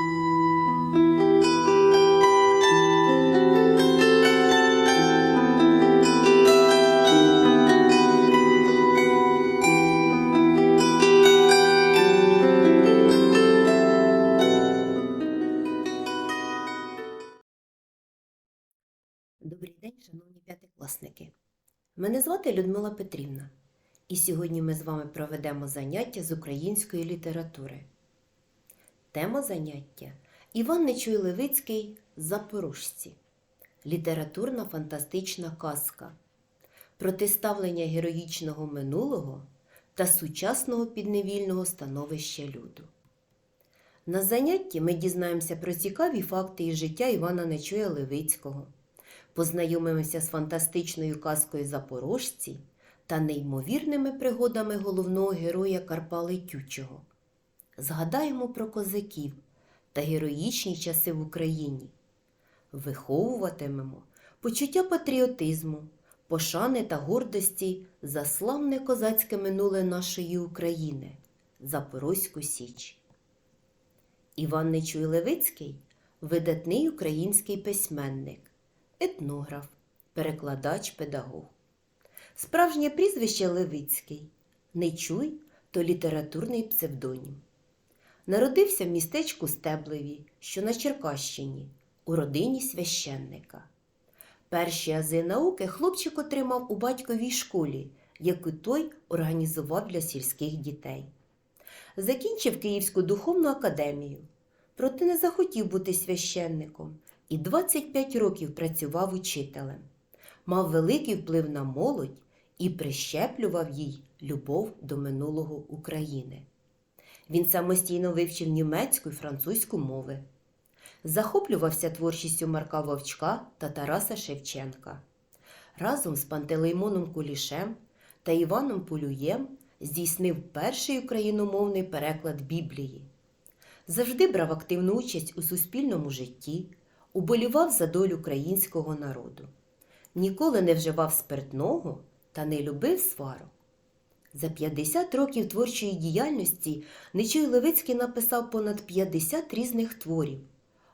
Добрий день, шановні п'ятикласники. Мене звати Людмила Петрівна, і сьогодні ми з вами проведемо заняття з української літератури. Тема заняття Іван Нечуй Левицький Запорожці. Літературна фантастична казка. Протиставлення героїчного минулого та сучасного підневільного становища люду. На занятті ми дізнаємося про цікаві факти із життя Івана Нечуя Левицького познайомимося з фантастичною казкою Запорожці та неймовірними пригодами головного героя Карпа Летючого. Згадаємо про козаків та героїчні часи в Україні. Виховуватимемо почуття патріотизму, пошани та гордості за славне козацьке минуле нашої України Запорозьку Січ. Іван Нечуй Левицький видатний український письменник етнограф, перекладач, педагог. Справжнє прізвище Левицький Нечуй то літературний псевдонім. Народився в містечку Стеблеві, що на Черкащині, у родині священника. Перші ази науки хлопчик отримав у батьковій школі, яку той організував для сільських дітей. Закінчив Київську духовну академію, проте не захотів бути священником і 25 років працював учителем, мав великий вплив на молодь і прищеплював їй любов до минулого України. Він самостійно вивчив німецьку і французьку мови, захоплювався творчістю Марка Вовчка та Тараса Шевченка. Разом з Пантелеймоном Кулішем та Іваном Полюєм здійснив перший україномовний переклад Біблії. Завжди брав активну участь у суспільному житті, уболівав за долю українського народу, ніколи не вживав спиртного та не любив сварок. За 50 років творчої діяльності Нечуй Левицький написав понад 50 різних творів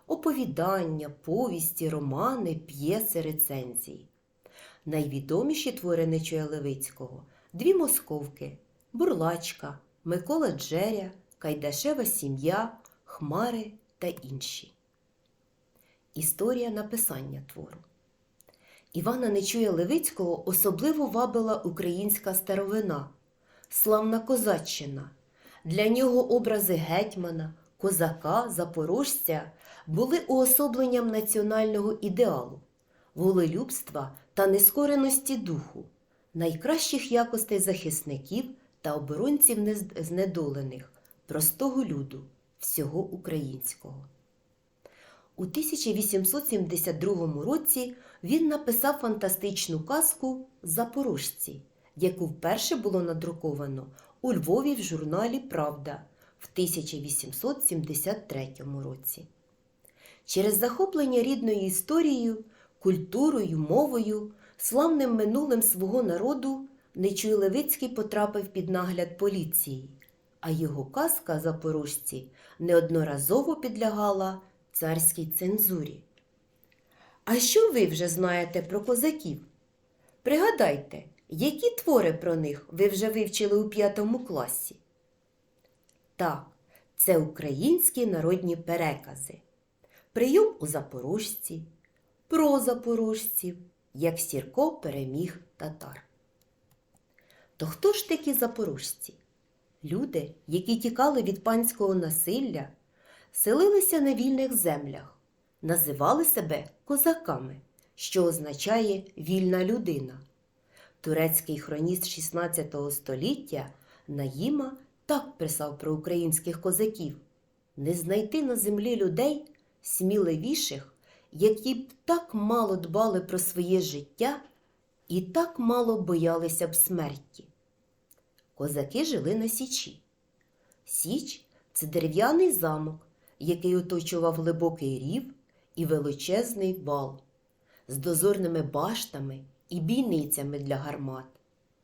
оповідання, повісті, романи, п'єси, рецензії. Найвідоміші твори Нечуя Левицького дві московки, Бурлачка, Микола Джеря, Кайдашева сім'я, Хмари та інші. Історія написання твору. Івана Нечуя Левицького особливо вабила українська старовина, славна козаччина. Для нього образи гетьмана, козака, запорожця були уособленням національного ідеалу, волелюбства та нескореності духу, найкращих якостей захисників та оборонців знедолених, простого люду, всього українського. У 1872 році він написав фантастичну казку Запорожці, яку вперше було надруковано у Львові в журналі Правда в 1873 році. Через захоплення рідною історією, культурою, мовою, славним минулим свого народу Нечуй Левицький потрапив під нагляд поліції, а його казка Запорожці неодноразово підлягала царській цензурі. А що ви вже знаєте про козаків? Пригадайте, які твори про них ви вже вивчили у п'ятому класі? Так, це українські народні перекази. Прийом у запорожці, про запорожців, як Сірко переміг татар. То хто ж такі запорожці? Люди, які тікали від панського насилля, селилися на вільних землях, називали себе козаками, що означає вільна людина. Турецький хроніст 16 століття Наїма так писав про українських козаків не знайти на землі людей сміливіших, які б так мало дбали про своє життя і так мало боялися б смерті. Козаки жили на Січі. Січ це дерев'яний замок, який оточував глибокий рів і величезний вал з дозорними баштами і бійницями для гармат,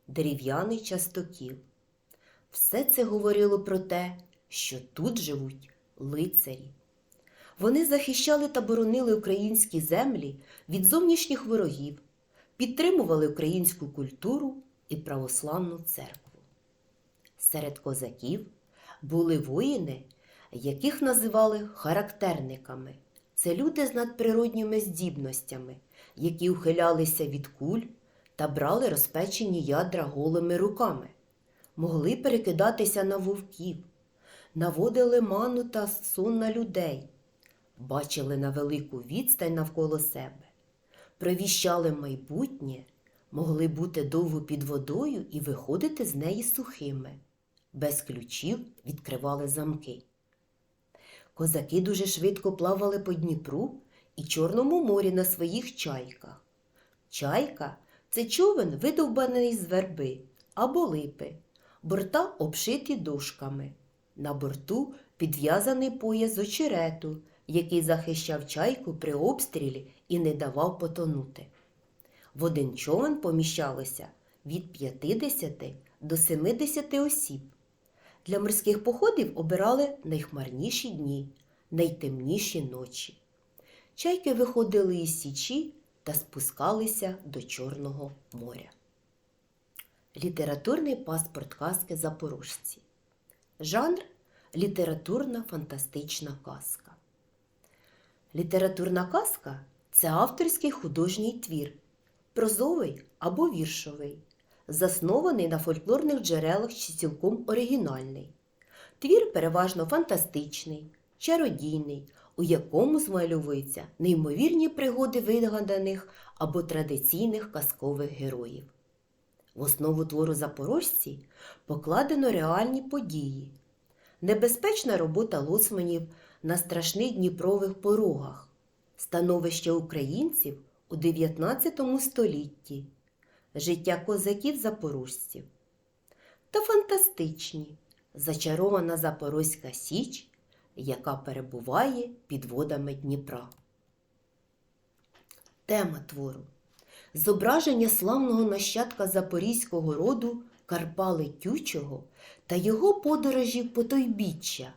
дерев'яний частокіл. Все це говорило про те, що тут живуть лицарі. Вони захищали та боронили українські землі від зовнішніх ворогів, підтримували українську культуру і православну церкву. Серед козаків були воїни, яких називали характерниками. Це люди з надприродніми здібностями, які ухилялися від куль та брали розпечені ядра голими руками, могли перекидатися на вовків, наводили ману та сон на людей, бачили на велику відстань навколо себе, провіщали майбутнє, могли бути довго під водою і виходити з неї сухими, без ключів відкривали замки. Козаки дуже швидко плавали по Дніпру і Чорному морі на своїх чайках. Чайка це човен, видовбаний з верби або липи, борта обшиті дошками. На борту підв'язаний пояс очерету, який захищав чайку при обстрілі і не давав потонути. В один човен поміщалося від 50 до 70 осіб. Для морських походів обирали найхмарніші дні, найтемніші ночі. Чайки виходили із січі та спускалися до Чорного моря. Літературний паспорт казки Запорожці. Жанр літературна фантастична казка. Літературна казка це авторський художній твір, прозовий або віршовий, заснований на фольклорних джерелах чи цілком оригінальний. Твір переважно фантастичний, чародійний, у якому змальовуються неймовірні пригоди вигаданих або традиційних казкових героїв. В основу твору запорожці покладено реальні події, небезпечна робота лоцманів на страшних Дніпрових порогах, становище українців у 19 столітті, життя козаків-запорожців та фантастичні. Зачарована Запорозька Січ, яка перебуває під водами Дніпра. Тема твору зображення славного нащадка запорізького роду Карпа Летючого та його подорожі по Тойбіччя,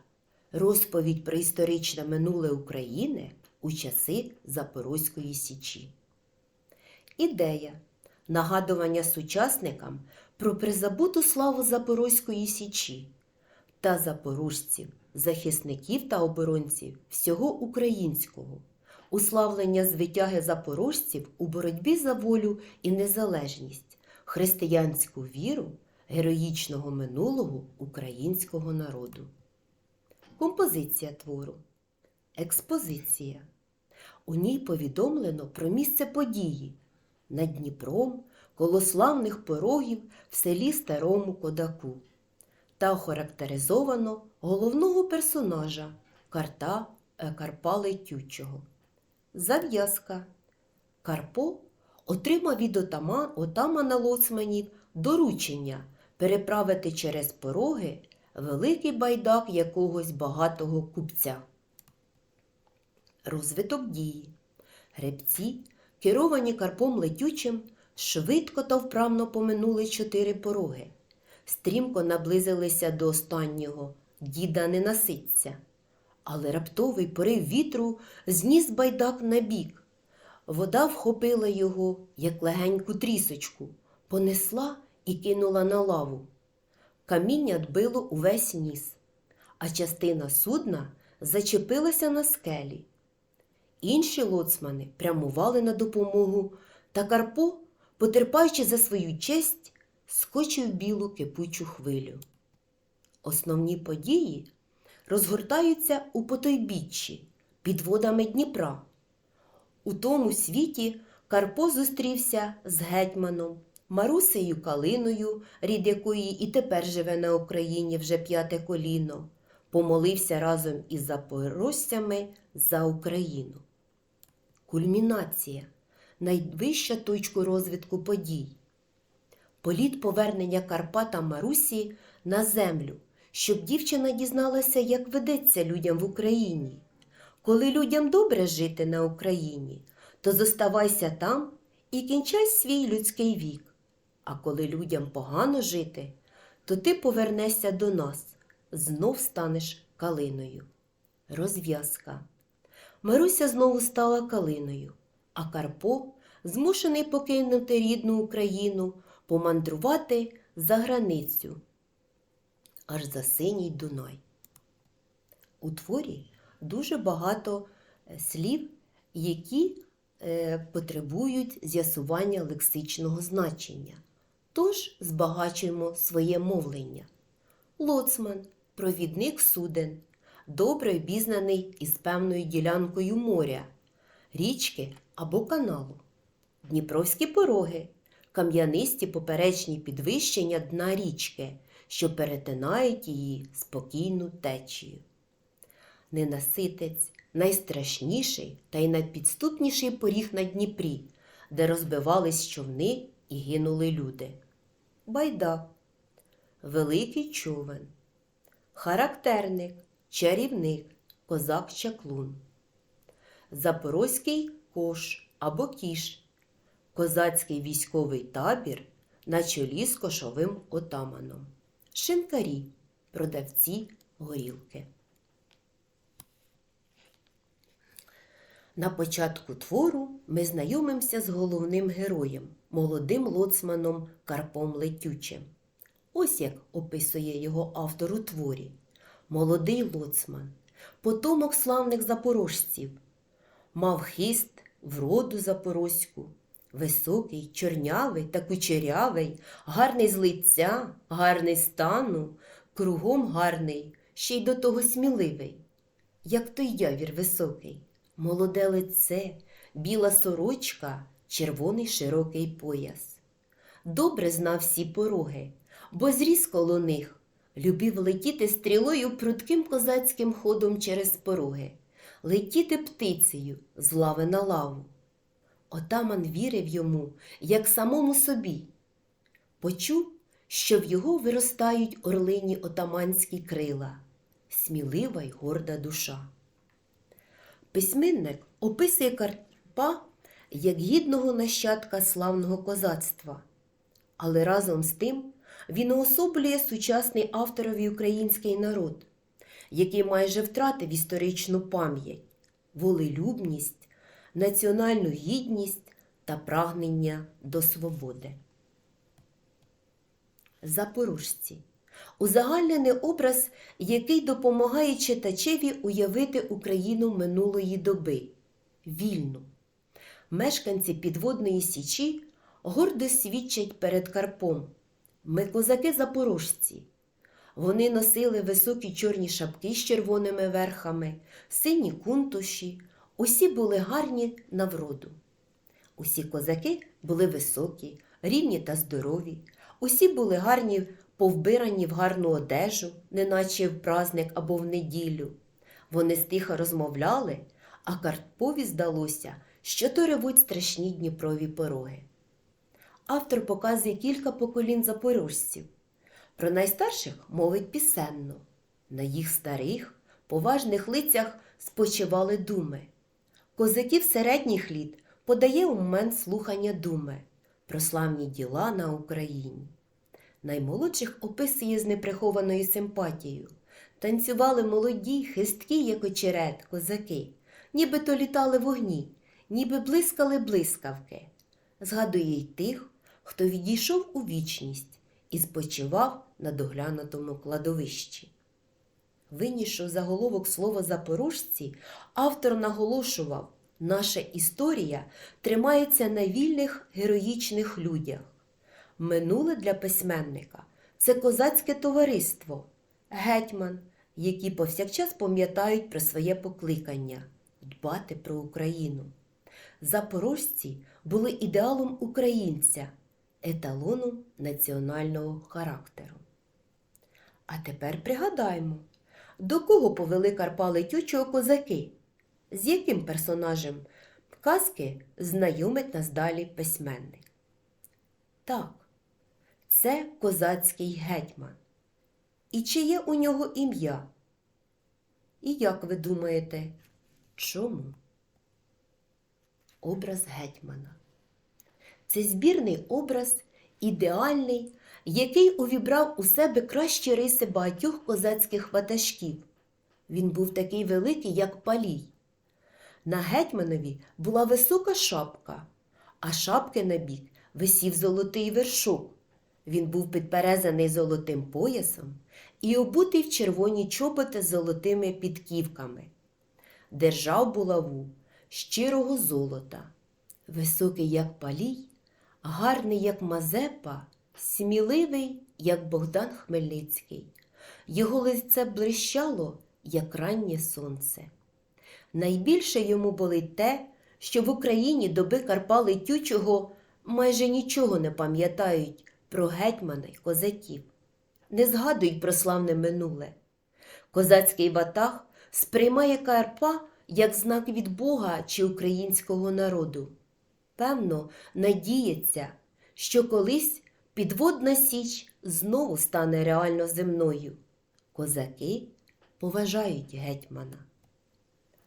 розповідь про історичне минуле України у часи Запорозької Січі. Ідея нагадування сучасникам про призабуту славу Запорозької Січі та запорожців, захисників та оборонців всього українського уславлення звитяги запорожців у боротьбі за волю і незалежність, християнську віру героїчного минулого українського народу. Композиція твору. Експозиція. У ній повідомлено про місце події над Дніпром, коло славних порогів в селі Старому Кодаку та охарактеризовано головного персонажа Карта е, Карпа Летючого. Зав'язка. Карпо отримав від отама, отамана лоцманів доручення переправити через пороги великий байдак якогось багатого купця. Розвиток дії. Гребці, керовані карпом летючим, швидко та вправно поминули чотири пороги. Стрімко наблизилися до останнього діда ненаситця але раптовий порив вітру зніс байдак на бік. Вода вхопила його, як легеньку трісочку, понесла і кинула на лаву. Каміння дбило увесь ніс, а частина судна зачепилася на скелі. Інші лоцмани прямували на допомогу, та Карпо, потерпаючи за свою честь, скочив білу кипучу хвилю. Основні події розгортаються у потойбіччі під водами Дніпра. У тому світі Карпо зустрівся з гетьманом, Марусею Калиною, рід якої і тепер живе на Україні вже п'яте коліно, помолився разом із запорожцями за Україну. Кульмінація найвища точка розвитку подій. Політ повернення Карпата Марусі на землю щоб дівчина дізналася, як ведеться людям в Україні. Коли людям добре жити на Україні, то зоставайся там і кінчай свій людський вік. А коли людям погано жити, то ти повернешся до нас, знов станеш калиною. Розв'язка. Маруся знову стала калиною, а Карпо, змушений покинути рідну Україну, помандрувати за границю, аж за синій Дунай. У творі дуже багато е, слів, які е, потребують з'ясування лексичного значення. Тож збагачуємо своє мовлення. Лоцман провідник суден, добре обізнаний із певною ділянкою моря, річки або каналу, Дніпровські пороги, кам'янисті поперечні підвищення дна річки, що перетинають її спокійну течію. Ненаситець найстрашніший та й найпідступніший поріг на Дніпрі, де розбивались човни і гинули люди. Байда, великий човен, характерник, чарівник, козак чаклун, Запорозький кош або кіш, козацький військовий табір на чолі з кошовим отаманом, шинкарі, продавці горілки. На початку твору ми знайомимося з головним героєм, молодим лоцманом Карпом Летючим. Ось як описує його автор у творі. Молодий лоцман, потомок славних запорожців, мав хист, вроду запорозьку, високий, чорнявий та кучерявий, гарний з лиця, гарний стану, кругом гарний, ще й до того сміливий, як той явір високий, молоде лице, біла сорочка, червоний широкий пояс. Добре знав всі пороги, бо зріс коло них, любив летіти стрілою прудким козацьким ходом через пороги, летіти птицею з лави на лаву. Отаман вірив йому, як самому собі. Почув, що в його виростають орлині отаманські крила, смілива й горда душа. Письменник описує Карпа як гідного нащадка славного козацтва, але разом з тим він уособлює сучасний авторові український народ, який майже втратив історичну пам'ять, волелюбність, національну гідність та прагнення до свободи. Запорожці узагальнений образ, який допомагає читачеві уявити Україну минулої доби вільну. Мешканці підводної січі гордо свідчать перед Карпом. Ми козаки запорожці. Вони носили високі чорні шапки з червоними верхами, сині кунтуші, усі були гарні на вроду. Усі козаки були високі, рівні та здорові, усі були гарні повбирані в гарну одежу, неначе в праздник або в неділю. Вони стиха розмовляли, а Карпові здалося, що то ревуть страшні Дніпрові пороги. Автор показує кілька поколінь запорожців. Про найстарших мовить пісенно. На їх старих, поважних лицях спочивали думи. Козаків середніх літ подає у момент слухання думи про славні діла на Україні. Наймолодших описує з неприхованою симпатією. Танцювали молоді, хисткі, як очерет, козаки, ніби то літали вогні, ніби блискали блискавки. Згадує й тих, хто відійшов у вічність і спочивав на доглянутому кладовищі. Винісши заголовок слова запорожці, автор наголошував, наша історія тримається на вільних героїчних людях. Минуле для письменника це козацьке товариство, гетьман, які повсякчас пам'ятають про своє покликання дбати про Україну. Запорожці були ідеалом українця, еталоном національного характеру. А тепер пригадаємо, до кого повели Карпа Летючого козаки, з яким персонажем казки знайомить нас далі письменник. Так, це козацький гетьман. І чи є у нього ім'я? І як ви думаєте, чому? Образ гетьмана. Це збірний образ, ідеальний, який увібрав у себе кращі риси багатьох козацьких ватажків. Він був такий великий, як палій. На гетьманові була висока шапка, а шапки на бік висів золотий вершок. Він був підперезаний золотим поясом і обутий в червоні чоботи з золотими підківками. Держав булаву щирого золота, високий, як палій, гарний, як Мазепа, сміливий, як Богдан Хмельницький. Його лице блищало, як раннє сонце. Найбільше йому болить те, що в Україні доби Карпа Летючого майже нічого не пам'ятають про гетьмана й козаків, не згадують про славне минуле. Козацький ватаг сприймає Карпа як знак від Бога чи українського народу. Певно, надіється, що колись підводна січ знову стане реально земною. Козаки поважають гетьмана.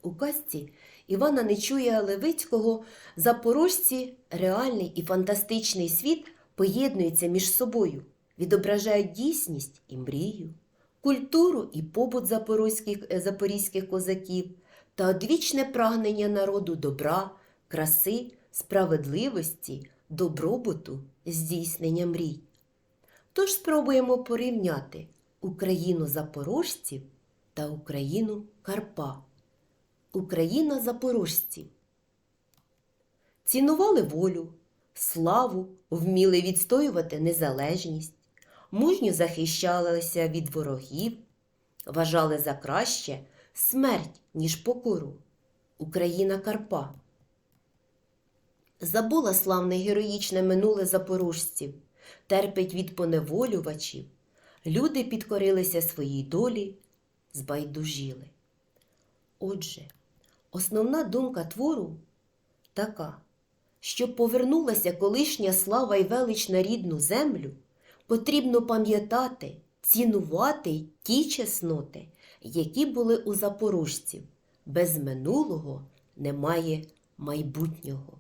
У казці Івана Нечуя Левицького запорожці реальний і фантастичний світ поєднуються між собою, відображають дійсність і мрію, культуру і побут запорозьких, е, запорізьких козаків та одвічне прагнення народу добра, краси, справедливості, добробуту, здійснення мрій. Тож спробуємо порівняти Україну запорожців та Україну Карпа. Україна запорожців. Цінували волю, славу, вміли відстоювати незалежність, мужньо захищалися від ворогів, вважали за краще смерть, ніж покору. Україна Карпа. Забула славне героїчне минуле запорожців, терпить від поневолювачів. Люди підкорилися своїй долі, збайдужіли. Отже, основна думка твору така, щоб повернулася колишня слава й велич на рідну землю, потрібно пам'ятати, цінувати ті чесноти, які були у запорожців. Без минулого немає майбутнього.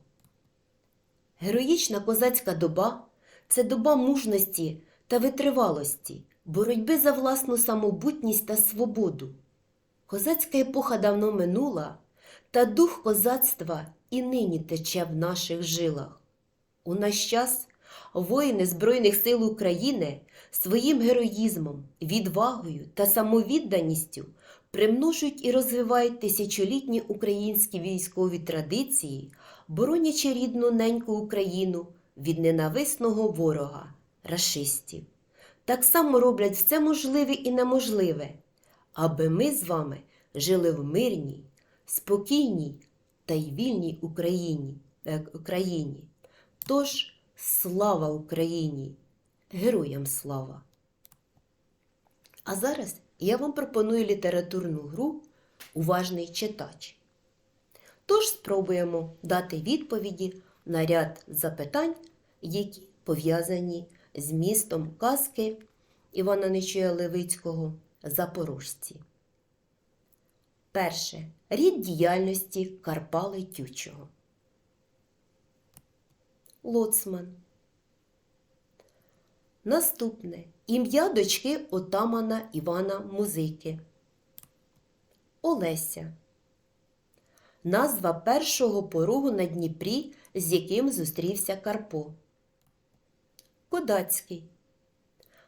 Героїчна козацька доба це доба мужності та витривалості, боротьби за власну самобутність та свободу. Козацька епоха давно минула, та дух козацтва і нині тече в наших жилах. У наш час воїни Збройних сил України своїм героїзмом, відвагою та самовідданістю примножують і розвивають тисячолітні українські військові традиції, боронячи рідну неньку Україну від ненависного ворога, рашистів. Так само роблять все можливе і неможливе, аби ми з вами жили в мирній, спокійній та й вільній Україні. е, Україні. Тож слава Україні! Героям слава! А зараз я вам пропоную літературну гру Уважний читач. Тож спробуємо дати відповіді на ряд запитань, які пов'язані з містом казки Івана Нечуя Левицького Запорожці. Перше. Рід діяльності Карпа Летючого. Лоцман. Наступне ім'я дочки отамана Івана Музики. Олеся. Назва першого порогу на Дніпрі, з яким зустрівся Карпо. Кодацький.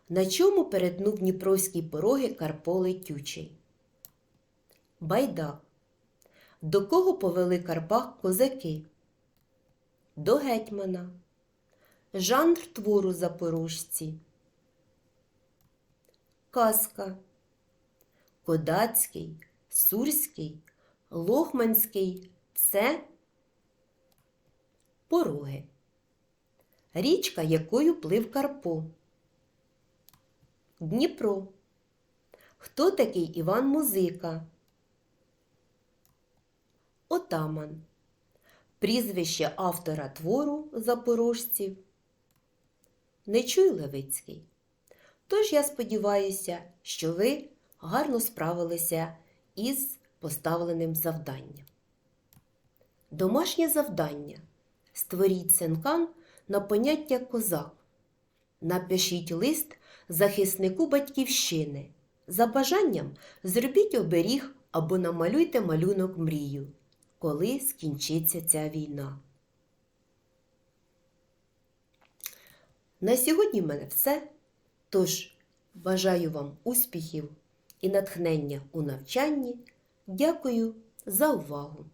На чому перетнув Дніпровські пороги Карпо Летючий. Байдак. До кого повели Карпах козаки? До гетьмана. Жанр твору запорожці. Казка. Кодацький, Сурський, Лохманський це пороги. Річка, якою плив Карпо. Дніпро. Хто такий Іван Музика? Отаман. Прізвище автора твору запорожців. Нечуй Левицький. Тож я сподіваюся, що ви гарно справилися із поставленим завданням. Домашнє завдання. Створіть синкан на поняття козак. Напишіть лист захиснику батьківщини. За бажанням зробіть оберіг або намалюйте малюнок мрію. коли скінчиться ця війна. На сьогодні в мене все. Тож бажаю вам успіхів і натхнення у навчанні. Дякую за увагу!